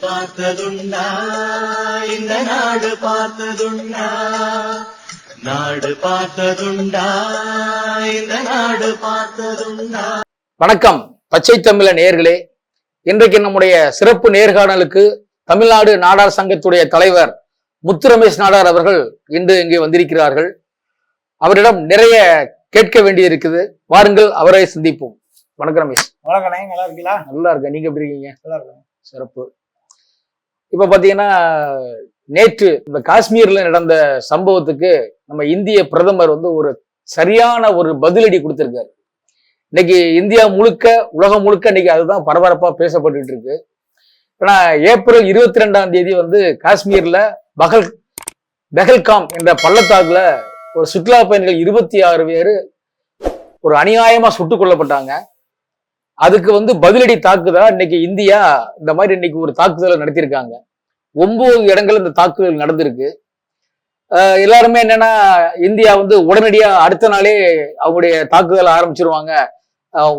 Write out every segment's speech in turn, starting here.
பார்த்ததுண்டா இந்த நாடு பார்த்ததுண்டா நாடு பார்த்ததுண்டா இந்த நாடு பார்த்ததுண்டா. வணக்கம் பச்சை தமிழ நேயர்களே இன்றைக்கு நம்முடைய சிறப்பு நேர்காணலுக்கு தமிழ்நாடு நாடார் சங்கத்துடைய தலைவர் முத்து ரமேஷ் நாடார் அவர்கள் இன்று இங்கே வந்திருக்கிறார்கள். அவரிடம் நிறைய கேட்க வேண்டியிருக்குது. வாருங்கள் அவரை சந்திப்போம். வணக்கம் ரமேஷ். வணக்கண்ணே நல்லா இருக்கீங்களா? நல்லா இருக்கேன். நீங்க எப்படி இருக்கீங்க? நல்லா இருக்கேன். சிறப்பு. இப்ப பாத்தீங்கன்னா நேற்று இந்த காஷ்மீர்ல நடந்த சம்பவத்துக்கு நம்ம இந்திய பிரதமர் வந்து ஒரு சரியான ஒரு பதிலடி கொடுத்திருக்காரு. இன்னைக்கு இந்தியா முழுக்க உலகம் முழுக்க இன்னைக்கு அதுதான் பரபரப்பா பேசப்பட்டு இருக்கு ஏன்னா ஏப்ரல் இருபத்தி ரெண்டாம் தேதி வந்து காஷ்மீர்ல பகல் பெஹல்காம் என்ற பள்ளத்தாக்குல ஒரு சுற்றுலா பயணிகள் இருபத்தி ஆறு பேர் ஒரு அநியாயமா சுட்டுக் கொல்லப்பட்டாங்க. அதுக்கு வந்து பதிலடி தாக்குதலா இன்னைக்கு இந்தியா இந்த மாதிரி இன்னைக்கு ஒரு தாக்குதலை நடத்தியிருக்காங்க. ஒன்பது இடங்கள் இந்த தாக்குதல் நடந்திருக்கு. எல்லாருமே என்னன்னா இந்தியா வந்து உடனடியா அடுத்த நாளே அவங்களுடைய தாக்குதலை ஆரம்பிச்சிருவாங்க.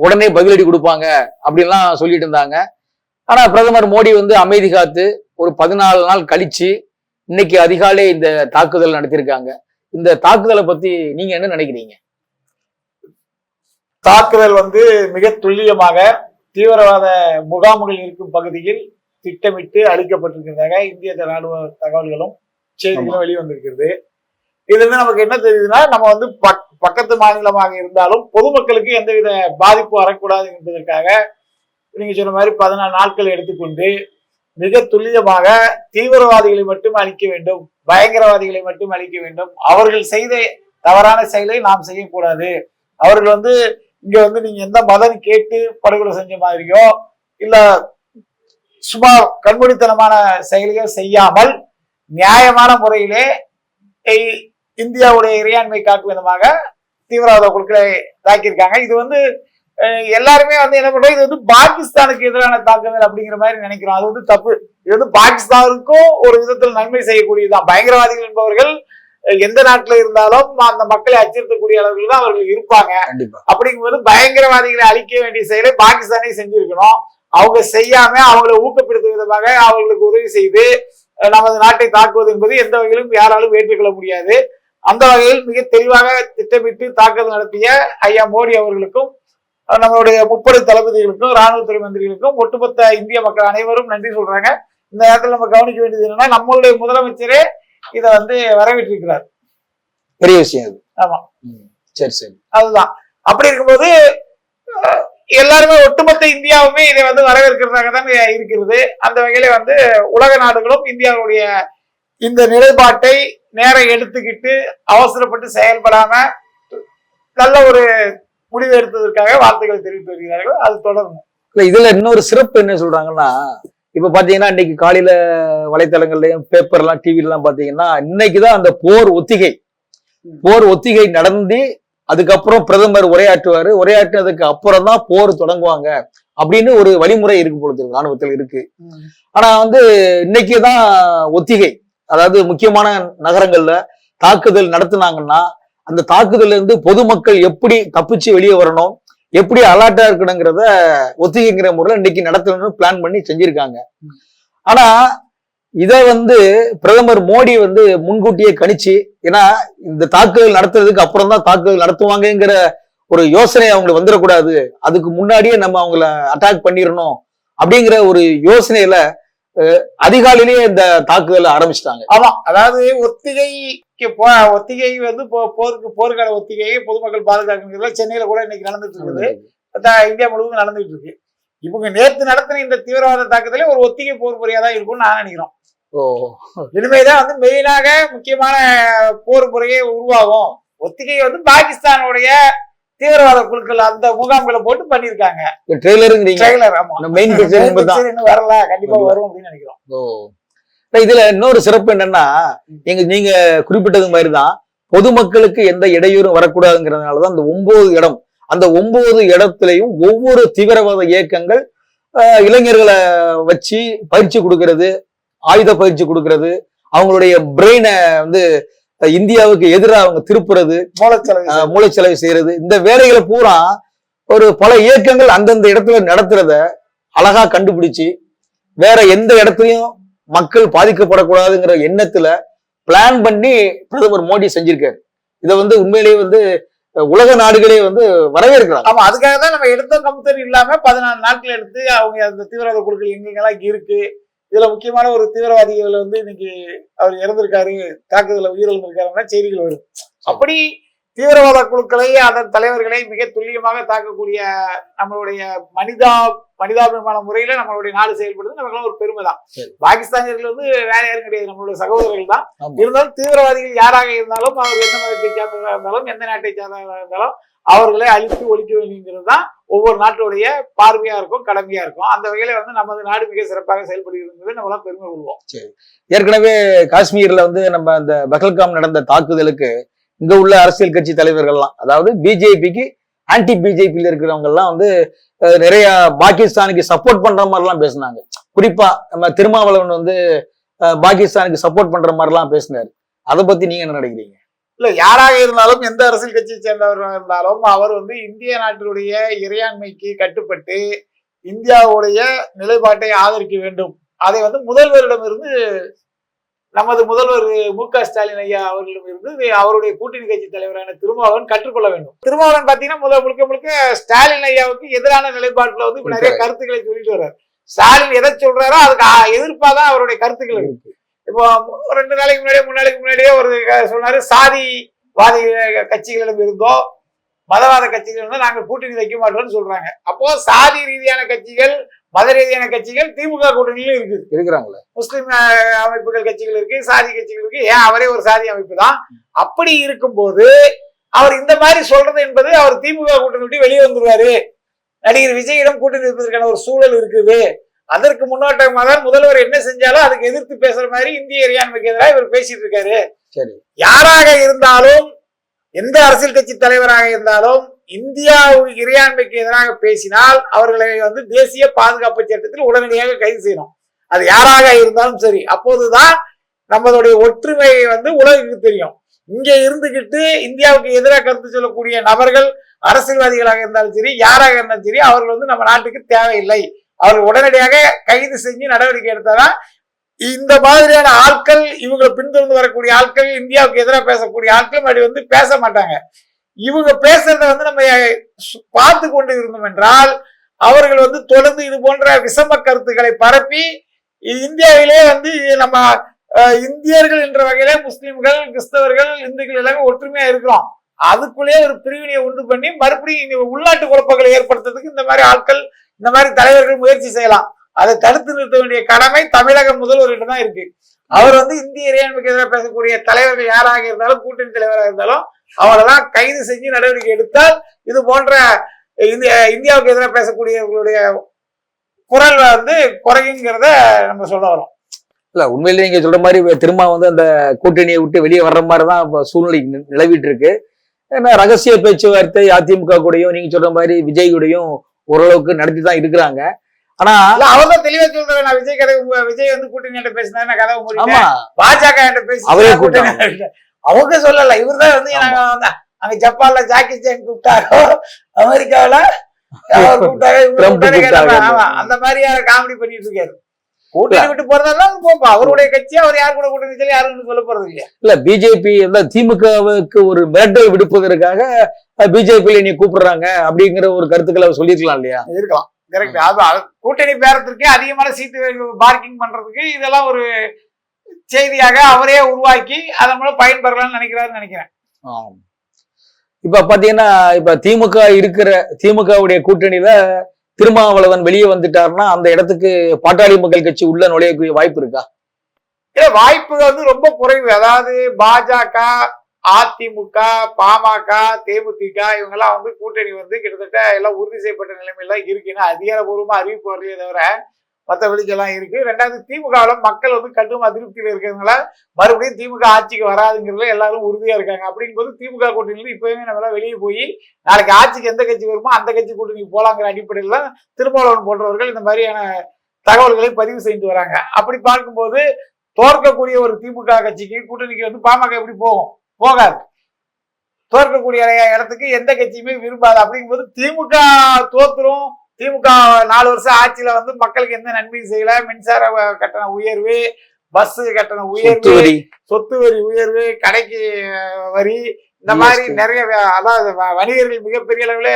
உடனே பதிலடி கொடுப்பாங்க அப்படின்லாம் சொல்லிட்டு இருந்தாங்க. ஆனா பிரதமர் மோடி வந்து அமைதி காத்து ஒரு பதினாலு நாள் கழிச்சு இன்னைக்கு அதிகாலை இந்த தாக்குதல் நடத்தியிருக்காங்க. இந்த தாக்குதலை பத்தி நீங்க என்ன நினைக்கிறீங்க? தாக்குதல் வந்து மிக துல்லியமாக தீவிரவாத முகாம்கள் இருக்கும் பகுதியில் திட்டமிட்டு அளிக்கப்பட்டிருக்கிறதாக இந்திய ராணுவ தகவல்களும் செய்திகளும் வெளிவந்திருக்கிறது. இதுல இருந்து நமக்கு என்ன தெரியுதுன்னா நம்ம வந்து பக்- பக்கத்து மாநிலமாக இருந்தாலும் பொதுமக்களுக்கு எந்தவித பாதிப்பு வரக்கூடாது என்பதற்காக நீங்க சொன்ன மாதிரி பதினாலு நாட்கள் எடுத்துக்கொண்டு மிக துல்லியமாக தீவிரவாதிகளை மட்டும் அழிக்க வேண்டும் பயங்கரவாதிகளை மட்டும் அழிக்க வேண்டும். அவர்கள் செய்த தவறான செயலை நாம் செய்யக்கூடாது. அவர்கள் வந்து இங்க வந்து நீங்க எந்த மதம் கேட்டு படுகொலை செஞ்ச மாதிரியோ இல்ல சும்மா கண்மூடித்தனமான செயல்கள் செய்யாமல் நியாயமான முறையிலே இந்தியாவுடைய இறையாண்மை காக்கும் விதமாக தீவிரவாத குழுக்களை தாக்கியிருக்காங்க. இது வந்து எல்லாருமே வந்து என்ன பண்றோம் இது வந்து பாகிஸ்தானுக்கு எதிரான தாக்குதல் அப்படிங்கிற மாதிரி நினைக்கிறோம். அது வந்து தப்பு. இது வந்து பாகிஸ்தானுக்கும் ஒரு விதத்தில் நன்மை செய்யக்கூடியதுதான். பயங்கரவாதிகள் என்பவர்கள் எந்த நாட்டில் இருந்தாலும் அந்த மக்களை அச்சுறுத்தக்கூடிய அளவில் தான் அவர்கள் இருப்பாங்க. அப்படிங்கும்போது பயங்கரவாதிகளை அழிக்க வேண்டிய செயலை பாகிஸ்தானே செஞ்சிருக்கணும். அவங்க செய்யாம அவங்களை ஊக்கப்படுத்தும் விதமாக அவர்களுக்கு உதவி செய்து நமது நாட்டை தாக்குவது என்பது எந்த வகையிலும் யாராலும் ஏற்றுக்கொள்ள முடியாது. அந்த வகையில் மிக தெளிவாக திட்டமிட்டு தாக்குதல் நடத்திய ஐயா மோடி அவர்களுக்கும் நம்மளுடைய முப்படை தளபதிகளுக்கும் ராணுவத்துறை மந்திரிகளுக்கும் ஒட்டுமொத்த இந்திய மக்கள் அனைவரும் நன்றி சொல்றாங்க. இந்த நேரத்தில் நம்ம கவனிக்க வேண்டியது என்னன்னா நம்மளுடைய முதலமைச்சரே இதை வந்து வரவேற்றிருக்கிறார். பெரிய விஷயம் அது. ஆமா. சரி சரி. அதுதான். அப்படி இருக்கும்போது எல்லாருமே ஒட்டுமொத்த இந்தியாவுமே இதை வந்து வரவேற்கிறதாக தான் இருக்கிறது. அந்த வகையில வந்து உலக நாடுகளும் இந்தியாவுடைய இந்த நிலைப்பாட்டை நேரம் எடுத்துக்கிட்டு அவசரப்பட்டு செயல்படாம நல்ல ஒரு முடிவு எடுத்ததற்காக வாழ்த்துக்களை தெரிவித்து வருகிறார்கள். அது தொடரும். இதுல இன்னொரு சிறப்பு என்ன சொல்றாங்கன்னா இப்ப பாத்தீங்கன்னா இன்னைக்கு காலையில வலைத்தளங்கள்லயும் பேப்பர்லாம் டிவில எல்லாம் பாத்தீங்கன்னா இன்னைக்குதான் அந்த போர் ஒத்திகை. போர் ஒத்திகை நடந்து அதுக்கப்புறம் பிரதமர் உரையாற்றுவாரு. உரையாற்றினதுக்கு அப்புறம் தான் போர் தொடங்குவாங்க அப்படின்னு ஒரு வழிமுறை இருக்கு பொழுது ராணுவத்தில் இருக்கு. ஆனா வந்து இன்னைக்கு தான் ஒத்திகை. அதாவது முக்கியமான நகரங்கள்ல தாக்குதல் நடத்துனாங்கன்னா அந்த தாக்குதல்ல இருந்து பொதுமக்கள் எப்படி தப்பிச்சு வெளியே வரணும் எப்படி அலர்ட்டா இருக்கணுங்கிறத ஒத்திகைங்கிற முறையில் இன்னைக்கு நடத்தணும்னு பிளான் பண்ணி செஞ்சிருக்காங்க. ஆனா இதை வந்து பிரதமர் மோடி வந்து முன்கூட்டியே கணிச்சு ஏன்னா இந்த தாக்குதல் நடத்துறதுக்கு அப்புறம் தான் தாக்குதல் நடத்துவாங்கங்கிற ஒரு யோசனை அவங்களுக்கு வந்துடக்கூடாது. அதுக்கு முன்னாடியே நம்ம அவங்கள அட்டாக் பண்ணிடணும் அப்படிங்கிற ஒரு யோசனையில அதிகாலையிலேயே இந்த தாக்குதலை ஆரம்பிச்சிட்டாங்க. ஆமா அதாவது ஒத்திகை போ ஒத்திகை வந்து போ- போருக்கு போர்க்கால ஒத்திகையை பொதுமக்கள் பாதுகாக்கிறதுல சென்னையில கூட இன்னைக்கு நடந்துட்டு இருக்குது. இந்தியா முழுவதும் நடந்துட்டு இருக்கு. இவங்க நேத்து நடத்தின இந்த தீவிரவாத தாக்குதலே ஒரு ஒத்திகை போர் முறையா தான் இருக்கும்னு நான் நினைக்கிறோம். இனிமேதான் வந்து மெயினாக முக்கியமான போர் முறையே உருவாகும். ஒத்திகை வந்து பாகிஸ்தானுடைய தீவிரவாத குழுக்கள் அந்த முகாம்களை போட்டு பண்ணிருக்காங்க ட்ரெய்லருங்கிறீங்க. ட்ரெய்லர் ஆமா. மெயின் இன்னும் வரல. கண்டிப்பா வரும் அப்படின்னு நினைக்கிறோம். இதுல இன்னொரு சிறப்பு என்னன்னா நீங்க நீங்க குறிப்பிட்டது மாதிரிதான் பொதுமக்களுக்கு எந்த இடையூறும் வரக்கூடாதுங்கிறதுனாலதான் அந்த ஒன்பது இடம் அந்த ஒன்பது இடத்துலயும் ஒவ்வொரு தீவிரவாத இயக்கங்கள் இளைஞர்களை வச்சு பயிற்சி கொடுக்கறது ஆயுத பயிற்சி கொடுக்கறது அவங்களுடைய பிரெயினை வந்து இந்தியாவுக்கு எதிராக அவங்க திருப்புறது மூலச்சலவை ஆஹ், மூளைச்சலவை செய்யறது இந்த வேலைகளை பூரா ஒரு பல இயக்கங்கள் அந்தந்த இடத்துல நடத்துறத அழகா கண்டுபிடிச்சு வேற எந்த இடத்துலயும் மக்கள் பாதிக்கப்படக்கூடாதுங்கிற எண்ணத்துல பிளான் பண்ணி பிரதமர் மோடி செஞ்சிருக்காரு. இதை வந்து உண்மையிலேயே வந்து உலக நாடுகளே வந்து வரவேற்கிறாங்க. ஆமா அதுக்காக தான் நம்ம எடுத்த கம்பெனி இல்லாம பதினாலு நாட்கள் எடுத்து அவங்க அந்த தீவிரவாத குழுக்கள் எங்கெங்கெல்லாம் இருக்கு இதுல முக்கியமான ஒரு தீவிரவாதிகள் வந்து இன்னைக்கு அவர் இறந்திருக்காரு தாக்குதல உயிரிழந்திருக்காருன்னா செய்திகள் வரும். அப்படி தீவிரவாத குழுக்களை அதன் தலைவர்களை மிக துல்லியமாக தாக்கக்கூடிய நம்மளுடைய மனிதா மனிதாபிமான முறையில நம்மளுடைய நாடு செயல்படுது. நமக்கு ஒரு பெருமை தான் சரி. பாகிஸ்தானியர்கள் வந்து வேற யாரும் கிடையாது. நம்மளுடைய சகோதரர்கள் தான். இருந்தாலும் தீவிரவாதிகள் யாராக இருந்தாலும் அவர் எந்த மதத்தை சார்ந்தவராக இருந்தாலும் எந்த நாட்டை சார்ந்தவராக இருந்தாலும் அவர்களை அழித்து ஒழிக்க வேண்டியங்கிறது தான் ஒவ்வொரு நாட்டுடைய பார்வையா இருக்கும் கடமையா இருக்கும். அந்த வகையில வந்து நமது நாடு மிக சிறப்பாக செயல்படுகிறது நம்மளாம் பெருமை கொள்வோம் ஏற்கனவே காஷ்மீர்ல வந்து நம்ம அந்த பகல்காம் நடந்த தாக்குதலுக்கு இங்க உள்ள அரசியல் கட்சி தலைவர்கள்லாம். அதாவது பிஜேபிக்கு ஆன்டி பிஜேபியில் இருக்கிறவங்க எல்லாம் வந்து நிறைய பாகிஸ்தானுக்கு சப்போர்ட் பண்ற மாதிரிலாம் பேசினாங்க. குறிப்பா நம்ம திருமாவளவன் வந்து பாகிஸ்தானுக்கு சப்போர்ட் பண்ற மாதிரிலாம் பேசினாரு. அதை பத்தி நீங்க என்ன நினைக்கிறீங்க? இல்ல யாராக இருந்தாலும் எந்த அரசியல் கட்சியை சேர்ந்தவராக இருந்தாலும் அவர் வந்து இந்திய நாட்டினுடைய இறையாண்மைக்கு கட்டுப்பட்டு இந்தியாவுடைய நிலைப்பாட்டை ஆதரிக்க வேண்டும். அதை வந்து முதல்வரிடமிருந்து நமது முதல்வர் மு க ஸ்டாலின் ஐயா அவர்களிடமிருந்து இது அவருடைய கூட்டணி கட்சி தலைவரான திருமாவளவன் கற்றுக்கொள்ள வேண்டும். திருமாவளவன் பாத்தீங்கன்னா முதல் முழுக்க முழுக்க ஸ்டாலின் ஐயாவுக்கு எதிரான நிலைப்பாட்டுல வந்து இப்ப நிறைய கருத்துக்களை சொல்லிட்டு வர்றாரு. ஸ்டாலின் எதை சொல்றாரோ அதுக்கு ஆ- எதிர்ப்பாதான் அவருடைய கருத்துக்கள் இருக்கு. இப்போ ரெண்டு நாளைக்கு முன்னாடியே மூணு நாளைக்கு முன்னாடியே ஒரு சொன்னாரு சாதிவாதி கட்சிகளிடம் இருந்தோ மதவாத கட்சிகள் இருந்தோ நாங்க கூட்டணி வைக்க மாட்டோம்னு சொல்றாங்க. அப்போ சாதி ரீதியான கட்சிகள் மத ரீதியான கட்சிகள் திமுக கூட்டணியிலும் இருக்குது இருக்கிறாங்களே. முஸ்லிம் அமைப்புகள் கட்சிகள் இருக்கு சாதி கட்சிகள் இருக்கு. ஏன் அவரே ஒரு சாதி அமைப்பு தான்? அப்படி இருக்கும்போது அவர் இந்த மாதிரி சொல்றது என்பது அவர் திமுக கூட்டணி விட்டு வெளியே வந்துருவாரு. நடிகர் விஜயிடம் கூட்டணி வைப்பதற்கான ஒரு சூழல் இருக்குது. அதற்கு முன்னோட்டமாக தான் முதல்வர் என்ன செஞ்சாலும் அதுக்கு எதிர்த்து பேசுற மாதிரி இந்திய இறையாண்மைக்கு எதிராக இவர் பேசிட்டு இருக்காரு. சரி. யாராக இருந்தாலும் எந்த அரசியல் கட்சி தலைவராக இருந்தாலும் இந்தியாவுக்கு இறையாண்மைக்கு எதிராக பேசினால் அவர்களை வந்து தேசிய பாதுகாப்பு சட்டத்தில் உடனடியாக கைது செய்யணும். அது யாராக இருந்தாலும் சரி. அப்போதுதான் நம்மளுடைய ஒற்றுமை வந்து உலகுக்கு தெரியும். இங்க இருந்துகிட்டு இந்தியாவுக்கு எதிராக கருத்து சொல்லக்கூடிய நபர்கள் அரசியல்வாதிகளாக இருந்தாலும் சரி யாராக இருந்தாலும் சரி அவர்கள் வந்து நம்ம நாட்டுக்கு தேவையில்லை. அவர்கள் உடனடியாக கைது செஞ்சு நடவடிக்கை எடுத்தாதான் இந்த மாதிரியான ஆட்கள் இவங்களை பின்தொடர்ந்து வரக்கூடிய ஆட்கள் இந்தியாவுக்கு எதிராக பேசக்கூடிய ஆட்கள் அப்படி வந்து பேச மாட்டாங்க. இவங்க பேசுறத வந்து நம்ம சு- பார்த்து கொண்டு இருந்தோம் என்றால் அவர்கள் வந்து தொடர்ந்து இது போன்ற விஷம கருத்துக்களை பரப்பி இந்தியாவிலே வந்து நம்ம இந்தியர்கள் என்ற வகையில முஸ்லிம்கள் கிறிஸ்தவர்கள் இந்துக்கள் எல்லாமே ஒற்றுமையா இருக்கிறோம். அதுக்குள்ளேயே ஒரு பிரிவினையை உண்டு பண்ணி மறுபடியும் உள்நாட்டு குழப்பங்களை ஏற்படுத்துறதுக்கு இந்த மாதிரி ஆட்கள் இந்த மாதிரி தலைவர்கள் முயற்சி செய்யலாம். அதை தடுத்து நிறுத்த வேண்டிய கடமை தமிழக முதல்வர்கிட்ட தான் இருக்கு. அவர் வந்து இந்திய இறையாண்மைக்கு எதிராக பேசக்கூடிய தலைவர்கள் யாராக இருந்தாலும் கூட்டணி தலைவராக இருந்தாலும் அவரெல்லாம் கைது செஞ்சு நடவடிக்கை எடுத்தால் இது போன்ற இந்திய இந்தியாவுக்கு எதிராக பேசக்கூடியவர்களுடைய குரல் வந்து குறையுங்கிறத நம்ம சொல்ல வரோம். இல்ல உண்மையிலேயே நீங்க சொல்ற மாதிரி திரும்ப வந்து அந்த கூட்டணியை விட்டு வெளியே வர்ற மாதிரி தான் இப்ப சூழ்நிலை நிலவிட்டு இருக்கு ஏன்னா ரகசிய பேச்சுவார்த்தை அதிமுக கூடயும் நீங்க சொல்ற மாதிரி விஜய் கூடயும் ஓரளவுக்கு நடத்தி தான் இருக்கிறாங்க. ஆனா இல்ல அவர் தான் தெளிவா சொல்றேன் நான் விஜய் கதை விஜய் வந்து கூட்டணி பேசினா நான் கதை மூடிட்டேன். ஆமா. பாஜக அவரே கூட்டணி. அவங்க சொல்லல இவர்தான் வந்து ஆமா. நாங்க வந்து அங்க ஜப்பான்ல ஜாக்கி சேன் கூப்பிட்டாரோ அமெரிக்காவுல அந்த மாதிரியா காமெடி பண்ணிட்டு இருக்காரு. கூட்டணி விட்டு போறதெல்லாம் போப்பா. அவருடைய கட்சி அவர் யார் கூட கூட்டணி சொல்லி யாரும் சொல்ல போறது இல்லையா? இல்ல பிஜேபி வந்து திமுகவுக்கு ஒரு மிரட்டல் விடுப்பதற்காக பிஜேபியில நீ கூப்பிடுறாங்க அப்படிங்கிற ஒரு கருத்துக்களை அவர் சொல்லியிருக்கலாம் இல்லையா? இருக்கலாம். கரெக்ட் அது கூட்டணி பேரத்திற்கு அதிகமான சீட்டு பார்க்கிங் பண்றதுக்கு இதெல்லாம் ஒரு செய்தியாக அவரே உருவாக்கி அதன் மூலம் பயன்பெறலாம்னு நினைக்கிறாருன்னு நினைக்கிறேன். இப்ப பாத்தீங்கன்னா இப்ப திமுக இருக்கிற திமுகவுடைய கூட்டணியில திருமாவளவன் வெளியே வந்துட்டாருன்னா அந்த இடத்துக்கு பாட்டாளி மக்கள் கட்சி உள்ள நுழையக்கூடிய வாய்ப்பு இருக்கா? இல்ல வாய்ப்பு வந்து ரொம்ப குறைவு. அதாவது பாஜக அதிமுக பாமக தேமுதிக இவங்கெல்லாம் வந்து கூட்டணி வந்து கிட்டத்தட்ட எல்லாம் உறுதி செய்யப்பட்ட நிலைமையில இருக்குன்னு அதிகாரப்பூர்வமா அறிவிப்பு வரலையே தவிர மற்ற வெளிச்செல்லாம் இருக்கு. ரெண்டாவது திமுகவில் மக்கள் வந்து கடும் அதிருப்தியில் இருக்கிறதுனால மறுபடியும் திமுக ஆட்சிக்கு வராதுங்கிறதுல எல்லாரும் உறுதியா இருக்காங்க. அப்படிங்கும்போது திமுக கூட்டணியில இப்பவுமே நம்ம வெளியே போய் நாளைக்கு ஆட்சிக்கு எந்த கட்சி வருமோ அந்த கட்சி கூட்டணி போலாங்கிற அடிப்படையில் தான் திருமாவளவன் போன்றவர்கள் இந்த மாதிரியான தகவல்களை பதிவு செய்து வராங்க. அப்படி பார்க்கும்போது தோற்கக்கூடிய ஒரு திமுக கட்சிக்கு கூட்டணிக்கு வந்து பாமக எப்படி போகும்? போகாது. தோற்கக்கூடிய இடத்துக்கு எந்த கட்சியுமே விரும்பாது. அப்படிங்கும்போது திமுக தோத்துரும். திமுக நாலு வருஷம் ஆட்சியில வந்து மக்களுக்கு எந்த நன்மையும் செய்யல. மின்சார கட்டண உயர்வு பஸ் கட்டண உயர்வு சொத்து வரி. உயர்வு கடைக்கு வரி இந்த மாதிரி. நிறைய அதாவது வணிகர்கள் மிகப்பெரிய அளவில்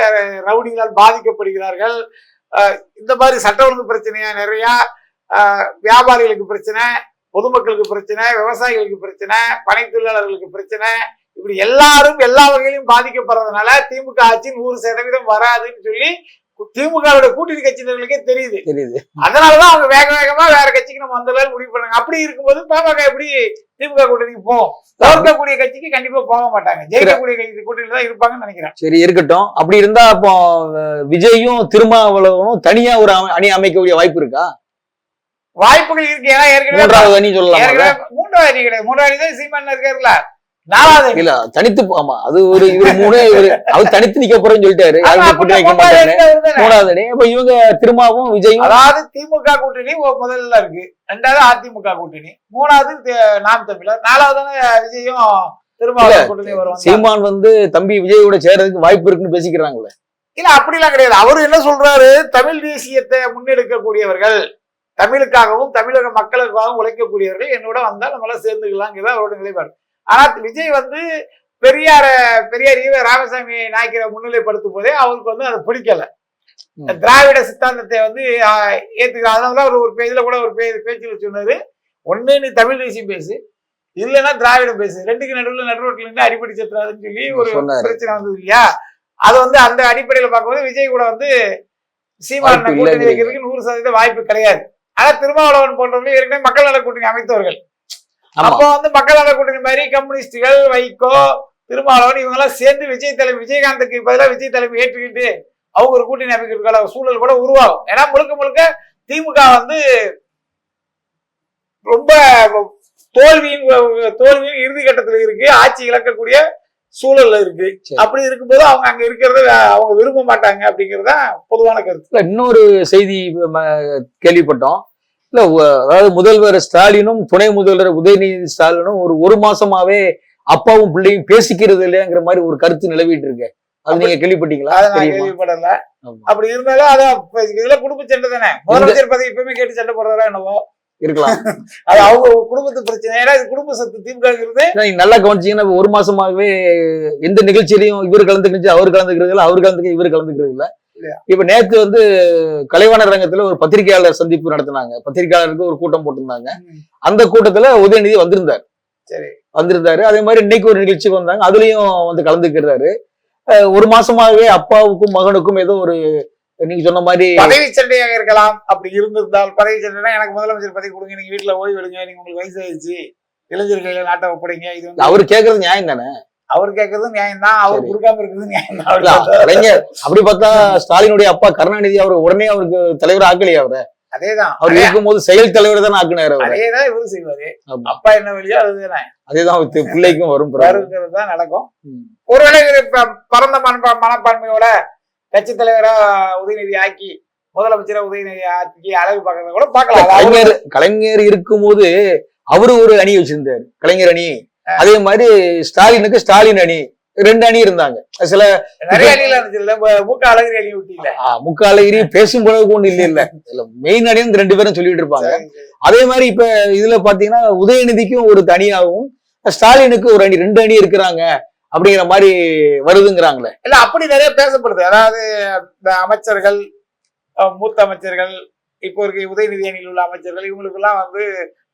ரவுடிகளால் பாதிக்கப்படுகிறார்கள். இந்த மாதிரி சட்ட ஒழுங்கு பிரச்சனையா நிறைய வியாபாரிகளுக்கு பிரச்சனை பொதுமக்களுக்கு பிரச்சனை விவசாயிகளுக்கு பிரச்சனை பனை தொழிலாளர்களுக்கு பிரச்சனை. இப்படி எல்லாரும் எல்லா வகையிலும் பாதிக்கப்படுறதுனால திமுக ஆட்சி நூறு சதவீதம் வராதுன்னு சொல்லி திமுகவோட கூட்டணி கட்சியினர்களுக்கே தெரியுது. தெரியுது. அதனாலதான் அவங்க வேக வேகமா வேற கட்சிக்கு நம்ம வந்துடலாம்னு முடிவு பண்ணாங்க அப்படி இருக்கும்போது பாமக எப்படி திமுக கூட்டணிக்கு போகும்? தோற்கக்கூடிய கட்சிக்கு கண்டிப்பா போக மாட்டாங்க. ஜெயிக்கக்கூடிய கட்சி கூட்டணியில தான் இருப்பாங்கன்னு நினைக்கிறேன். சரி இருக்கட்டும். அப்படி இருந்தா அப்போ விஜயும் திருமாவளவனும் தனியா ஒரு அணி- அமைக்கக்கூடிய வாய்ப்பு இருக்கா? வாய்ப்புகள் இருக்கு. ஏன்னா ஏற்கனவே மூன்றாவது அணி சொல்லலாம் மூன்றாவது அணி கிடையாது. மூன்றாவது அணி தான் சீமான் இருக்காருல்ல. இல்ல தனித்து ஆமா அது ஒரு இவரு மூணு இவரு அவர் தனித்து நிக்க போறேன்னு சொல்லிட்டாரு. யாருமே கூட்டணி வைக்க? மூணாவது அப்ப இவங்க திருமாவும் விஜயும் அதாவது திமுக கூட்டணி முதல்ல இருக்கு. ரெண்டாவது அதிமுக கூட்டணி. மூணாவது நாம் தமிழர். நாலாவது விஜயும் திருமாவளவன் சீமான் வந்து தம்பி விஜயோட சேர்றதுக்கு வாய்ப்பு இருக்குன்னு பேசிக்கிறாங்களே. இல்ல அப்படிலாம் கிடையாது. அவரு என்ன சொல்றாரு? தமிழ் தேசியத்தை முன்னெடுக்கக்கூடியவர்கள் தமிழுக்காகவும் தமிழக மக்களுக்காகவும் உழைக்கக்கூடியவர்கள் என்னோட வந்தா நம்ம எல்லாம் சேர்ந்துக்கலாங்கிறது அவரோட நிலைப்பாடு ஆனா விஜய் வந்து பெரியார பெரியார் ஈவ ராமசாமி நாய்க்கரை முன்னிலைப்படுத்தும் போதே அவருக்கு வந்து அது பிடிக்கல. திராவிட சித்தாந்தத்தை வந்து ஏத்துக்கிற அதனாலதான் ஒரு ஒரு பேஜ்ல கூட ஒரு பே பேச்சுல சொன்னாரு ஒண்ணு நீ தமிழ் தேசியம் பேசு இல்லைன்னா திராவிடம் பேசு ரெண்டுக்கு நடுவுல நடுரோட்டில் இருந்து அடிப்படை சத்துறாதுன்னு சொல்லி ஒரு. பிரச்சனை வந்தது இல்லையா அது வந்து அந்த அடிப்படையில பார்க்கும்போது விஜய் கூட வந்து சீமான கூட்டணி. வைக்கிறதுக்கு நூறு சதவீதம் வாய்ப்பு கிடையாது ஆனா திருமாவளவன் போன்றவர்கள் ஏற்கனவே மக்கள் நல கூட்டணி அமைத்தவர்கள் அப்போ வந்து மக்கள் நல கூட்டணி மாதிரி கம்யூனிஸ்டுகள் வைகோ திருமாவளவன் இவங்க எல்லாம் சேர்ந்து விஜய் தலைமை விஜயகாந்துக்கு பதிலாக விஜய் தலைமை ஏற்றுக்கிட்டு அவங்க ஒரு கூட்டணி அமைக்கிறதுக்கான சூழல் கூட உருவாகும். ஏன்னா முழுக்க முழுக்க திமுக வந்து ரொம்ப தோல்வியின் தோல்வியின் இறுதி கட்டத்துல இருக்கு. ஆட்சி இழக்கக்கூடிய சூழல்ல இருக்கு. அப்படி இருக்கும்போது அவங்க அங்க இருக்கிறத அவங்க விரும்ப மாட்டாங்க அப்படிங்கறது பொதுவான கருத்து. இன்னொரு செய்தி கேள்விப்பட்டோம். இல்ல அதாவது முதல்வர் ஸ்டாலினும் துணை முதல்வர் உதயநிதி ஸ்டாலினும் ஒரு ஒரு மாசமாவே அப்பாவும் பிள்ளையும் பேசிக்கிறது இல்லையாங்கிற மாதிரி ஒரு கருத்து நிலவிட்டு இருக்கு. அது நீங்க கேள்விப்பட்டீங்களா? கேள்விப்படல. அப்படி இருந்தாலும் அது அப்ப இதுல குடும்ப சண்டை தானே? முதலமைச்சர் பதவி எப்பவுமே கேட்டு சண்டை போடுறதா என்னவோ? இருக்கலாம். அது அவங்க குடும்பத்து பிரச்சனை. ஏன்னா குடும்ப சத்து நீங்க நல்லா கவனிச்சீங்கன்னா ஒரு மாசமாவே எந்த நிகழ்ச்சியிலையும் இவர் கலந்துக்கிச்சு அவர் கலந்துக்கிறது இல்ல அவர் கலந்துக்க இவர் கலந்துக்கிறது இல்ல? இப்ப நேத்து வந்து கலைவாணர் ரங்கத்துல ஒரு பத்திரிகையாளர் சந்திப்பு நடத்தினாங்க. பத்திரிகையாளருக்கு ஒரு கூட்டம் போட்டிருந்தாங்க. அந்த கூட்டத்துல உதயநிதி வந்திருந்தார். சரி. வந்திருந்தாரு. அதே மாதிரி இன்னைக்கு ஒரு நிகழ்ச்சிக்கு வந்தாங்க. அதுலயும் வந்து கலந்துக்கிறாரு. ஒரு மாசமாகவே அப்பாவுக்கும் மகனுக்கும் ஏதோ ஒரு நீங்க சொன்ன மாதிரி பதவி சண்டையாக இருக்கலாம். அப்படி இருந்திருந்தால் பதவி சண்டைனா எனக்கு முதலமைச்சர் பதவி கொடுங்க. நீங்க வீட்டுல ஓய்வு எடுங்க. நீங்க உங்களுக்கு வயசாயிருச்சு இளைஞர் கையில நாட்டை ஒப்படைங்க. இது வந்து அவரு கேக்குறது நியாயம் தானே? அவர் கேட்கறது நியாயம் தான் அவர். கொடுக்காம இருக்கிறது நியாயம் இல்ல, தான் கலைஞர் அப்படி பார்த்தா ஸ்டாலினுடைய அப்பா கருணாநிதி அவர் உடனே அவருக்கு தலைவர் ஆக்கலையா அவரை. அதேதான். அவர் இருக்கும்போது செயல் தலைவர் தானே ஆக்குனாரு அதேதான் இவரு செய்வாரு. அப்பா என்ன வழியோ அதுதானே. அதேதான் பிள்ளைக்கும் வரும் தான் நடக்கும். ஒருவேளை பரந்த மனப்பா மனப்பான்மையோட கட்சி தலைவரா உதயநிதி ஆக்கி முதலமைச்சரா உதயநிதி ஆக்கி அழகு பார்க்கறத கூட அவரு- கலைஞர் கலைஞர் இருக்கும்போது அவரு ஒரு அணி வச்சிருந்தாரு. கலைஞர் அணி. அதே மாதிரி ஸ்டாலினுக்கு ஸ்டாலின் அணி ரெண்டு அணி இருந்தாங்க. சில நிறைய மூக்க அழகிரி பேசும் பொழுது ஒண்ணு இல்ல இல்ல. மெயின் அணின்னு ரெண்டு பேரும் சொல்லிட்டு இருப்பாங்க. அதே மாதிரி இப்ப இதுல பாத்தீங்கன்னா உதயநிதிக்கும் ஒரு தனியாகவும் ஸ்டாலினுக்கு ஒரு அணி ரெண்டு அணி இருக்கிறாங்க அப்படிங்கிற மாதிரி வருதுங்கிறாங்களே. இல்ல அப்படி நிறைய பேசப்படுது. அதாவது இந்த அமைச்சர்கள் மூத்த அமைச்சர்கள் இப்போ இருக்க உதயநிதி அணியில் உள்ள அமைச்சர்கள் இவங்களுக்கு எல்லாம் வந்து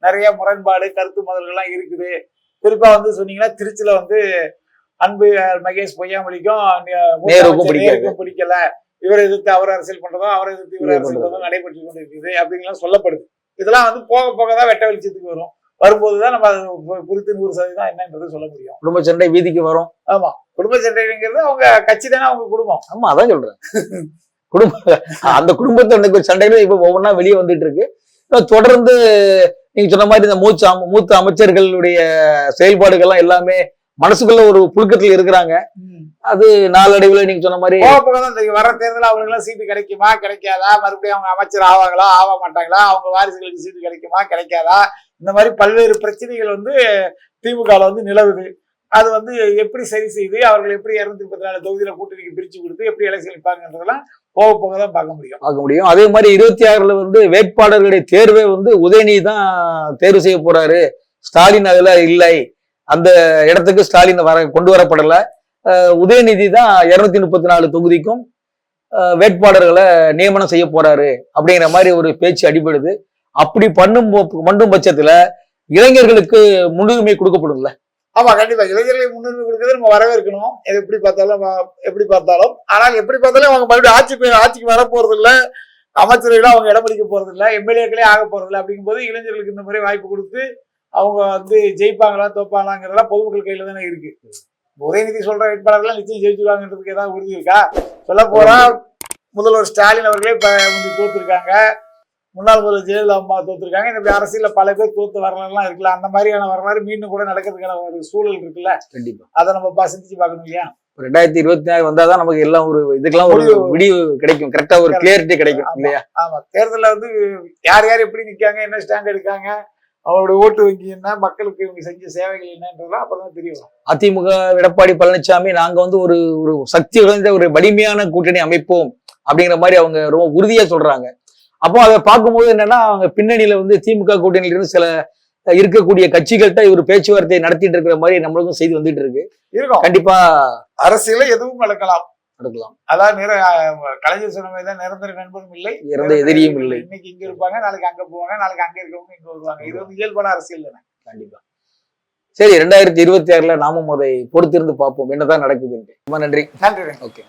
நிறைய முரண்பாடு கருத்து மோதல்கள்லாம் இருக்குது. குறிப்பா வந்து சொன்னீங்கன்னா திருச்சியில வந்து அன்பு மகேஷ் பொய்யாமொழிக்கும் பிடிக்கல. இவரை எதிர்த்து அவர் அரசியல் பண்றதும் அவரை எதிர்த்து இவர் அரசியல் பண்றதும். நடைபெற்று கொண்டு இருக்குது அப்படிங்கலாம் சொல்லப்படுது. இதெல்லாம் வந்து போக போக தான் வெட்ட வெளிச்சத்துக்கு வரும். வரும்போதுதான் நம்ம அது குறித்து நூறு சதவீதம் என்னன்றது சொல்ல முடியும். குடும்ப சண்டை வீதிக்கு வரும். ஆமா. குடும்ப சண்டைங்கிறது அவங்க கட்சி தானே அவங்க குடும்பம். ஆமா அதான் சொல்றேன். குடும்ப அந்த குடும்பத்துல நடக்கிற சண்டைகள் இப்ப ஒவ்வொன்றா வெளியே வந்துட்டு இருக்கு. தொடர்ந்து நீங்க சொன்ன மாதிரி இந்த மூச்ச மூத்த அமைச்சர்களுடைய செயல்பாடுகள்லாம் எல்லாமே மனசுக்குள்ள ஒரு புழுக்கத்துல இருக்கிறாங்க. அது நாளடைவுல நீங்க சொன்ன மாதிரி வர தேர்தல் அவங்களுக்குலாம் சீட்டு கிடைக்குமா கிடைக்காதா? மறுபடியும் அவங்க அமைச்சர் ஆவாங்களா ஆக மாட்டாங்களா? அவங்க வாரிசுகளுக்கு சீட்டு கிடைக்குமா கிடைக்காதா? இந்த மாதிரி பல்வேறு பிரச்சனைகள் வந்து திமுகல வந்து நிலவுது. அது வந்து எப்படி சரி செய்து அவர்கள் எப்படி இருநூத்தி முப்பத்தி நாலு தொகுதியில கூட்டணிக்கு பிரிச்சு கொடுத்து எப்படி எலெக்ஷன் நிற்பாங்கன்றதெல்லாம் போக போக தான் பார்க்க முடியும். பார்க்க முடியும். அதே மாதிரி இருபத்தி ஆறுல வந்து வேட்பாளர்களுடைய தேர்வே வந்து உதயநிதி தான் தேர்வு செய்ய போறாரு. ஸ்டாலின் அதுல இல்லை. அந்த இடத்துக்கு ஸ்டாலின் வர கொண்டு வரப்படல. உதயநிதி தான் இருநூத்தி முப்பத்தி நாலு தொகுதிக்கும் வேட்பாளர்களை நியமனம் செய்ய போறாரு அப்படிங்கிற மாதிரி ஒரு பேச்சு அடிபடுது. அப்படி பண்ணும் பண்ணும் பட்சத்துல இளைஞர்களுக்கு முன்னுரிமை கொடுக்கப்படும்ல. ஆமா கண்டிப்பா. இளைஞர்களை முன்னுரிமை கொடுக்கறது நம்ம வரவேற்கணும். எது எப்படி பார்த்தாலும் எப்படி பார்த்தாலும். ஆனால் எப்படி பார்த்தாலும் அவங்க மறுபடியும் ஆட்சிக்கு ஆட்சிக்கு வர போறது இல்ல அமைச்சர்களும் அவங்க இடம் பிடிக்க போறது இல்ல எம்எல்ஏக்களே ஆக போறது இல்ல அப்படிங்கும்போது இளைஞர்களுக்கு இந்த மாதிரி வாய்ப்பு கொடுத்து அவங்க வந்து ஜெயிப்பாங்களா தோப்பாங்களாங்கிறதெல்லாம் பொதுமக்கள் கையில தானே இருக்கு. உதயநிதி சொல்ற வேட்பாளர்கள் நிச்சயம் ஜெயிச்சுருவாங்கன்றதுக்கு ஏதாவது உறுதி இருக்கா? சொல்ல போறா முதல்வர் ஸ்டாலின் அவர்களே இப்ப வந்து தோத்துருக்காங்க. முன்னாள் முதல்வர் ஜெயலலிதா அம்மா தோத்துருக்காங்க. இந்த மாதிரி அரசியல்ல பல பேர் தோத்து வரலாறுலாம் இருக்குல்ல. அந்த மாதிரியான வரலாறு மீண்டும் கூட நடக்கிறதுக்கான ஒரு சூழல் இருக்குல்ல. கண்டிப்பா. அதை நம்ம சிந்திச்சு பார்க்கணும் இல்லையா? ரெண்டாயிரத்தி இருபத்தி நாலு வந்தாதான் நமக்கு எல்லாம் ஒரு இதுக்கெல்லாம் ஒரு முடிவு. விடிவு கிடைக்கும். கரெக்டா ஒரு கிளியரிட்டி கிடைக்கும் இல்லையா? ஆமா. தேர்தல்ல வந்து யார் யார் எப்படி நிக்காங்க என்ன ஸ்டாண்ட் எடுக்காங்க அவங்களோட ஓட்டு வங்கி என்ன மக்களுக்கு இவங்க செஞ்ச சேவைகள் என்னன்றதெல்லாம் அப்பதான் தெரிய வரும். அதிமுக எடப்பாடி பழனிசாமி நாங்க வந்து ஒரு ஒரு சக்தி வாய்ந்த ஒரு வலிமையான கூட்டணி அமைப்போம் அப்படிங்கிற மாதிரி அவங்க ரொம்ப உறுதியா சொல்றாங்க. அப்போ அதை பார்க்கும்போது என்னன்னா அவங்க பின்னணியில வந்து திமுக கூட்டணியில இருந்து சில இருக்கக்கூடிய கட்சிகள்கிட்ட இவர் பேச்சுவார்த்தை நடத்திட்டு இருக்கிற மாதிரி நம்மளுக்கும் செய்தி வந்துட்டு இருக்கு. இருக்கும். கண்டிப்பா அரசியல எதுவும் நடக்கலாம் நடக்கலாம். அதாவது நிற கலைஞர் சொன்ன மாதிரி தான் நிரந்தர நண்பரும் இல்லை. இறந்த எதிரியும் இல்லை. இன்னைக்கு இங்க இருப்பாங்க நாளைக்கு அங்க போவாங்க நாளைக்கு அங்க இருக்கவங்க இங்க வருவாங்க. இது வந்து இயல்பான அரசியல் தானே. கண்டிப்பா. சரி ரெண்டாயிரத்தி இருபத்தி ஆறுல நாமும் அதை பொறுத்திருந்து பார்ப்போம். என்னதான் நடக்குதுன்ட்டு. ரொம்ப நன்றி. நன்றி. ஓகே.